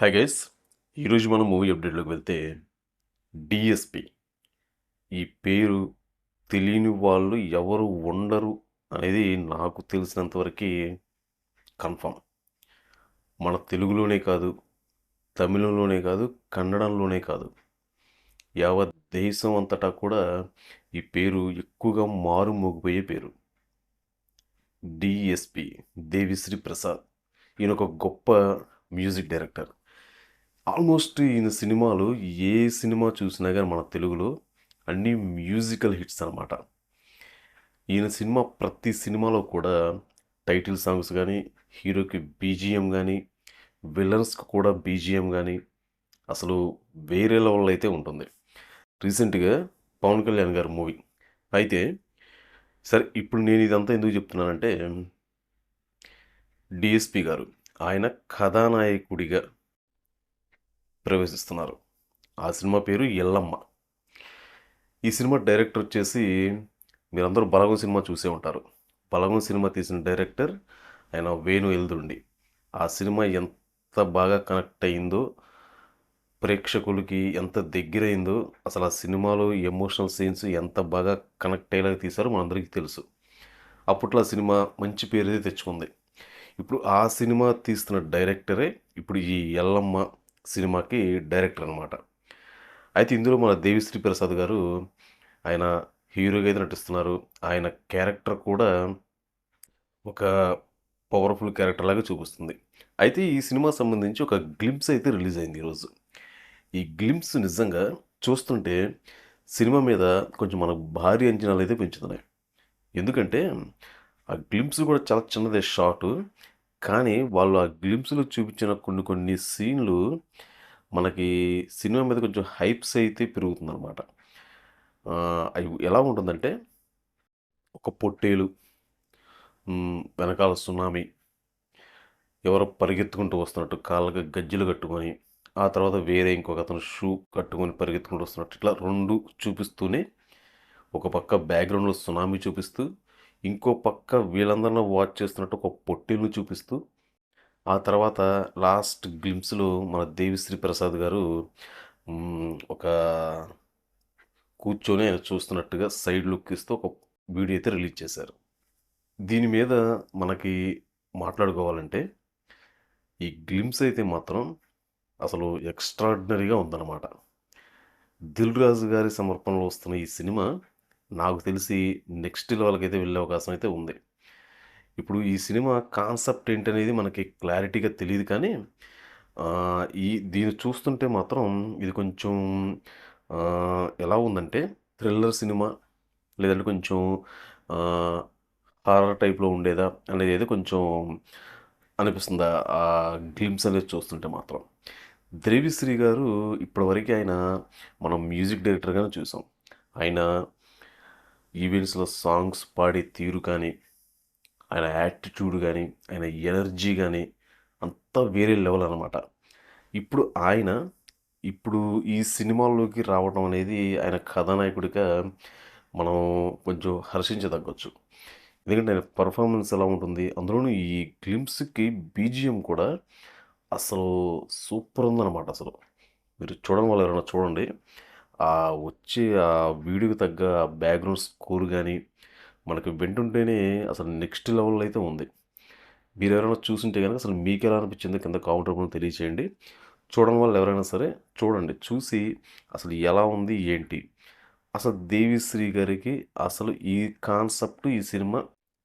Hi guys ఈరోజు మనం movie అప్డేట్లోకి వెళ్తే డిఎస్పి ఈ పేరు తెలియని వాళ్ళు ఎవరు ఉండరు అనేది నాకు తెలిసినంతవరకు కన్ఫర్మ్ మన తెలుగులోనే కాదు తమిళంలోనే కాదు కన్నడంలోనే కాదు. యావత్ దేశం అంతటా కూడా ఈ పేరు ఎక్కువగా మారుమోగిపోయే పేరు. డిఎస్పి దేవిశ్రీ ప్రసాద్. ఈయన ఒక గొప్ప మ్యూజిక్ డైరెక్టర్ ఆల్మోస్ట్ ఈయన సినిమాలు ఏ సినిమా చూసినా కానీ మన తెలుగులో అన్నీ మ్యూజికల్ హిట్స్ అనమాట ఈయన సినిమా ప్రతి సినిమాలో కూడా టైటిల్ సాంగ్స్ కానీ హీరోకి బీజిఎం కానీ విలన్స్కి కూడా బీజిఎం కానీ అసలు వేరే లెవెల్ అయితే ఉంటుంది. రీసెంట్గా పవన్ కళ్యాణ్ గారి మూవీ. అయితే సరే ఇప్పుడు నేను ఇదంతా ఎందుకు చెప్తున్నానంటే డిఎస్పి గారు ఆయన కథానాయకుడిగా ప్రవేశిస్తున్నారు. ఆ సినిమా పేరు ఎల్లమ్మ. ఈ సినిమా డైరెక్టర్ వచ్చేసి మీరందరూ బలగం సినిమా చూసే ఉంటారు. బలగం సినిమా తీసిన డైరెక్టర్ ఆయన వేణు ఎల్దుండి. ఆ సినిమా ఎంత బాగా కనెక్ట్ అయిందో ప్రేక్షకులకి ఎంత దగ్గరైందో అసలు ఆ సినిమాలో ఎమోషనల్ సీన్స్ ఎంత బాగా కనెక్ట్ అయ్యేలాగా తీశారో మనందరికీ తెలుసు. అప్పట్లో ఆ సినిమా మంచి పేరు అయితే తెచ్చుకుంది. ఇప్పుడు ఆ సినిమా తీస్తున్న డైరెక్టరే ఇప్పుడు ఈ ఎల్లమ్మ సినిమాకి డైరెక్టర్ అనమాట అయితే ఇందులో మన దేవిశ్రీ ప్రసాద్ గారు ఆయన హీరోగా అయితే నటిస్తున్నారు. ఆయన క్యారెక్టర్ కూడా ఒక పవర్ఫుల్ క్యారెక్టర్ లాగా చూపిస్తుంది. అయితే ఈ సినిమా సంబంధించి ఒక గ్లిమ్స్ అయితే రిలీజ్ అయింది ఈరోజు. ఈ గ్లిమ్స్ నిజంగా చూస్తుంటే సినిమా మీద కొంచెం మనకు భారీ అంచనాలు అయితే పెంచుతున్నాయి. ఎందుకంటే ఆ గ్లిమ్స్ కూడా చాలా చిన్నదే షార్ట్ కానీ వాళ్ళు ఆ గ్లిమ్స్లో చూపించిన కొన్ని కొన్ని సీన్లు మనకి సినిమా మీద కొంచెం హైప్స్ అయితే పెరుగుతుందన్నమాట. అవి ఎలా ఉంటుందంటే ఒక పొట్టేలు వెనకాల సునామీ ఎవరో పరిగెత్తుకుంటూ వస్తున్నట్టు కాళ్ళకి గజ్జలు కట్టుకొని ఆ తర్వాత వేరే ఇంకొక అతను షూ కట్టుకొని పరిగెత్తుకుంటూ వస్తున్నట్టు ఇట్లా రెండు చూపిస్తూనే ఒక పక్క బ్యాక్గ్రౌండ్లో సునామీ చూపిస్తూ ఇంకో పక్క వీళ్ళందరినీ వాచ్ చేస్తున్నట్టు ఒక పొట్టిల్ని చూపిస్తూ ఆ తర్వాత లాస్ట్ గ్లిమ్స్లో మన దేవిశ్రీ ప్రసాద్ గారు ఒక కూర్చొని ఆయన చూస్తున్నట్టుగా సైడ్ లుక్ ఇస్తూ ఒక వీడియో అయితే రిలీజ్ చేశారు. దీని మీద మనకి మాట్లాడుకోవాలంటే ఈ గ్లిమ్స్ అయితే మాత్రం అసలు ఎక్స్ట్రాడినరీగా ఉందన్నమాట. దిల్ రాజు గారి సమర్పణలో వస్తున్న ఈ సినిమా నాకు తెలిసి నెక్స్ట్ లెవెల్కి అయితే వెళ్ళే అవకాశం అయితే ఉంది. ఇప్పుడు ఈ సినిమా కాన్సెప్ట్ ఏంటనేది మనకి క్లారిటీగా తెలియదు కానీ ఈ దీన్ని చూస్తుంటే మాత్రం ఇది కొంచెం ఎలా ఉందంటే థ్రిల్లర్ సినిమా లేదంటే కొంచెం హారర్ టైప్లో ఉండేదా అనేది అయితే కొంచెం అనిపిస్తుంది? ఆ గ్లిమ్స్ అనేది చూస్తుంటే మాత్రం. దేవిశ్రీ గారు ఇప్పటివరకు ఆయన మనం మ్యూజిక్ డైరెక్టర్గానే చూసాం. ఆయన ఈవెంట్స్లో సాంగ్స్ పాడే తీరు కానీ ఆయన యాటిట్యూడ్ కానీ ఆయన ఎనర్జీ కానీ అంతా వేరే లెవెల్ అనమాట ఇప్పుడు ఆయన ఇప్పుడు ఈ సినిమాల్లోకి రావడం అనేది ఆయన కథానాయకుడిగా మనం కొంచెం హర్షించదగ్గొచ్చు. ఎందుకంటే ఆయన పర్ఫార్మెన్స్ ఎలా ఉంటుంది అందులోనూ ఈ గ్లిమ్స్కి బీజిఎం కూడా అసలు సూపర్ ఉందన్నమాట అసలు. మీరు చూడడం వల్ల ఎవరైనా చూడండి. ఆ వచ్చే ఆ వీడియోకి తగ్గ బ్యాక్గ్రౌండ్ స్కోర్ కానీ మనకి వింటుంటేనే అసలు నెక్స్ట్ లెవెల్ అయితే ఉంది. మీరు ఎవరైనా చూసింటే కనుక అసలు మీకు ఎలా అనిపించిందో కింద కామెంట్ రూపంలో తెలియచేయండి. చూడడం వల్ల ఎవరైనా సరే చూడండి చూసి అసలు ఎలా ఉంది ఏంటి? అసలు దేవిశ్రీ గారికి అసలు ఈ కాన్సెప్ట్ ఈ సినిమా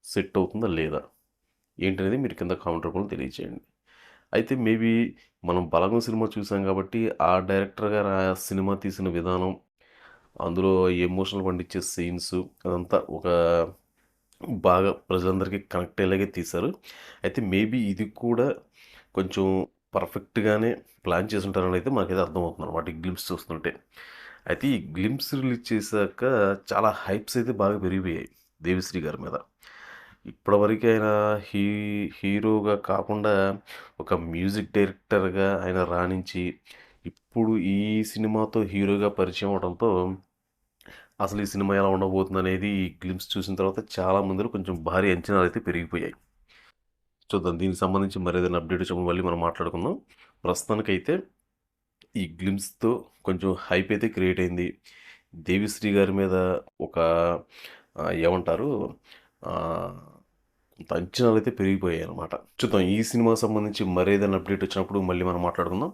సెట్ అవుతుందా లేదా? ఏంటనేది మీరు కింద కామెంట్ రూపంలో తెలియచేయండి. అయితే మేబీ మనం బలగం సినిమా చూసాం కాబట్టి ఆ డైరెక్టర్ గారు ఆ సినిమా తీసిన విధానం అందులో ఎమోషనల్ పండించే సీన్స్ అదంతా ఒక బాగా ప్రజలందరికీ కనెక్ట్ అయ్యేలాగే తీశారు. అయితే మేబీ ఇది కూడా కొంచెం పర్ఫెక్ట్గానే ప్లాన్ చేసి ఉంటారని అయితే మనకైతే అర్థమవుతుంది అనమాట ఈ గ్లిమ్స్ చూస్తుంటే. అయితే ఈ గ్లిమ్స్ రిలీజ్ చేశాక చాలా హైప్స్ అయితే బాగా పెరిగిపోయాయి దేవిశ్రీ గారి మీద. ఇప్పటివరకు ఆయన హీ హీరోగా కాకుండా ఒక మ్యూజిక్ డైరెక్టర్గా ఆయన రాణించి ఇప్పుడు ఈ సినిమాతో హీరోగా పరిచయం అవడంతో అసలు ఈ సినిమా ఎలా ఉండబోతుంది అనేది ఈ గ్లిమ్స్ చూసిన తర్వాత చాలా మందిలో కొంచెం భారీ అంచనాలు అయితే పెరిగిపోయాయి. చూద్దాం దీనికి సంబంధించి మరేదైనా అప్డేట్ వచ్చినప్పుడు మళ్ళీ మనం మాట్లాడుకుందాం. ప్రస్తుతానికైతే ఈ గ్లిమ్స్తో కొంచెం హైప్ అయితే క్రియేట్ అయింది. దేవిశ్రీ గారి మీద ఒక ఏమంటారు? అంచనాలు అయితే పెరిగిపోయాయి అనమాట చూద్దాం ఈ సినిమా సంబంధించి మరేదైనా అప్డేట్ వచ్చినప్పుడు మళ్ళీ మనం మాట్లాడుకుందాం.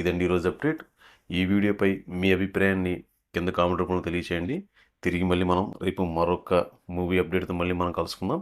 ఇదండి ఈరోజు అప్డేట్. ఈ వీడియోపై మీ అభిప్రాయాన్ని కింద కామెంట్ రూపంలో తెలియచేయండి. తిరిగి మళ్ళీ మనం రేపు మరొక మూవీ అప్డేట్తో మళ్ళీ మనం కలుసుకుందాం.